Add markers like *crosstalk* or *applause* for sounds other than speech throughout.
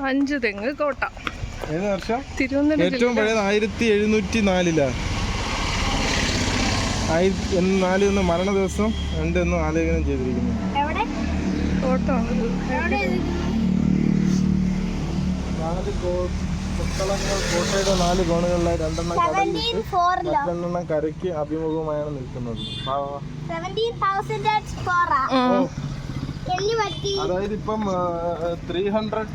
അഞ്ച് തെങ്ങ് കോട്ട. ഏത് വർഷം? തിരുവനന്തപുരം ഏറ്റവും പഴയത് ആയിരത്തി എഴുന്നൂറ്റി നാലിലാ ആയിരത്തി നാല് എന്ന് മരണ ദിവസം രണ്ടെന്നും എന്ന് ആലേഖനം ചെയ്തിരിക്കുന്നു. എവിടെ? കോട്ട. നാല് കോ- പുസ്തകങ്ങൾ കോട്ടയുടെ നാല് കോണുകളിലായി രണ്ടെണ്ണം കടലിൽ രണ്ടെണ്ണം കരയ്ക്ക് അഭിമുഖമായാണ് നിൽക്കുന്നത്. അതായത് ഇപ്പം ത്രീ ഹൺഡ്രഡ്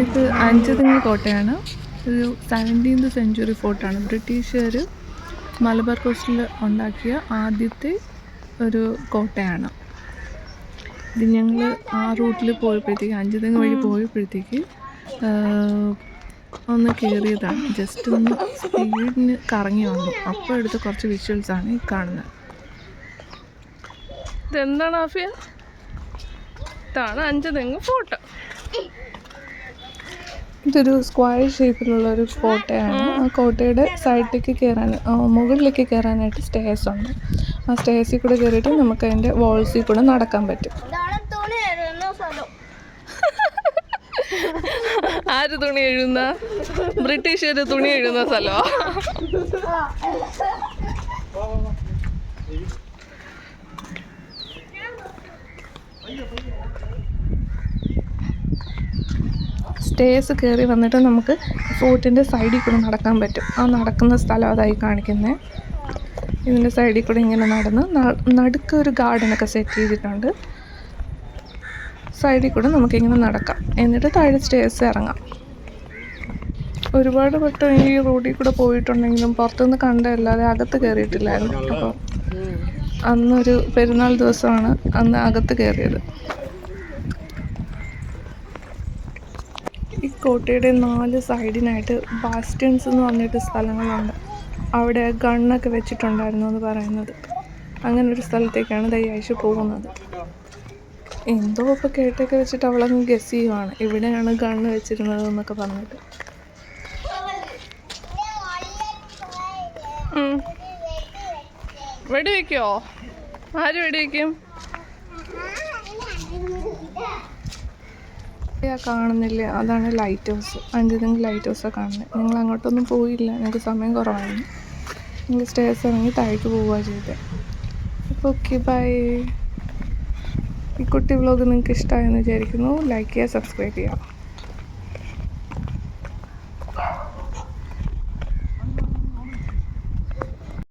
ഇത് അഞ്ച് തെങ്ങ് കോട്ടയാണ്? ഒരു സെവന്റീൻത് സെഞ്ച്വറി ഫോർട്ടാണ് ബ്രിട്ടീഷുകാർ മലബാർ കോസ്റ്റിൽ ഉണ്ടാക്കിയ ആദ്യത്തെ ഒരു കോട്ടയാണ്. ഇത് ഞങ്ങൾ ആ റൂട്ടിൽ പോയപ്പോഴത്തേക്ക് അഞ്ചുതെങ്ങ് വഴി പോയപ്പോഴത്തേക്ക് ഒന്ന് കയറിയതാണ് ജസ്റ്റ് ഒന്ന് സ്പീഡിന് കറങ്ങി വന്നു. അപ്പോൾ എടുത്ത കുറച്ച് വിഷ്വൽസാണ് ഈ കാണുന്നത്. ഇതെന്താണ് ആഫിയ? ഇതാണ് അഞ്ചുതെങ്ങ് ഫോട്ടോ. ഇതൊരു സ്ക്വയർ ഷേപ്പിലുള്ള ഒരു കോട്ടയാണ്. ആ കോട്ടയുടെ സൈഡിലേക്ക് കയറാൻ മുകളിലേക്ക് കയറാനായിട്ട് സ്റ്റേഴ്സ് ഉണ്ട്. ആ സ്റ്റേഴ്സിൽ കൂടെ കയറിയിട്ട് നമുക്ക് അതിന്റെ വാൾസിൽ കൂടെ നടക്കാൻ പറ്റും. *laughs* ആര് തുണി എഴുതുന്ന? ബ്രിട്ടീഷുകാർ തുണി എഴുതുന്ന സ്ഥലമാണ് സ്റ്റേസ് കയറി വന്നിട്ട് നമുക്ക് ഫോർട്ടിന്റെ സൈഡിൽ കൂടെ നടക്കാൻ പറ്റും. ആ നടക്കുന്ന സ്ഥലം അതായി കാണിക്കുന്നത് ഇതിന്റെ സൈഡിൽ കൂടെ ഇങ്ങനെ നടന്ന് നടുക്ക് ഒരു ഗാർഡനൊക്കെ സെറ്റ് ചെയ്തിട്ടുണ്ട്. സൈഡിൽ കൂടെ നമുക്കിങ്ങനെ നടക്കാം. എന്നിട്ട് താഴെ സ്റ്റേഴ്സ് ഇറങ്ങാം. ഒരുപാട് വട്ടം ഈ റോഡിൽ കൂടെ പോയിട്ടുണ്ടെങ്കിലും പുറത്തുനിന്ന് കണ്ടല്ലാതെ അകത്ത് കയറിയിട്ടില്ലായിരുന്നു. അപ്പോൾ അന്നൊരു പെരുന്നാൾ ദിവസമാണ് അന്ന് അകത്ത് കയറിയത്. ഈ കോട്ടയുടെ നാല് സൈഡിനായിട്ട് ബാസ്റ്റ്യൻസ് എന്ന് പറഞ്ഞിട്ട് സ്ഥലങ്ങളുണ്ട്. അവിടെ ഗണ്ണൊക്കെ വെച്ചിട്ടുണ്ടായിരുന്നു എന്ന് പറയുന്നത്. അങ്ങനെ ഒരു സ്ഥലത്തേക്കാണ് ദയ്യാഴ്ച പോകുന്നത്. എന്തോ ഇപ്പോൾ കേട്ടൊക്കെ വെച്ചിട്ട് അവളങ്ങ് ഗസ് ചെയ്യുവാണ്. ഇവിടെയാണ് ഗണ്ണ് വെച്ചിരുന്നത് എന്നൊക്കെ പറഞ്ഞിട്ട്. വെടിവെക്കോ ആര് വെടിവെക്കും കാണുന്നില്ലേ? അതാണ് ലൈറ്റ് ഹൗസ് അഞ്ചുതെങ്കിൽ ലൈറ്റ് ഹൗസാണ് കാണുന്നത് ഞങ്ങൾ അങ്ങോട്ടൊന്നും പോയില്ല. ഞങ്ങൾക്ക് സമയം കുറവായിരുന്നു ഞങ്ങൾ സ്റ്റേഴ്സ് ഇറങ്ങി താഴേക്ക് പോവുക ചെയ്തത് അപ്പോൾ ഓക്കെ ബൈ ഈ കുട്ടി വ്ലോഗ് നിങ്ങൾക്ക് ഇഷ്ടമായെന്ന് വിചാരിക്കുന്നു. ലൈക്ക് ചെയ്യുക സബ്സ്ക്രൈബ് ചെയ്യുക.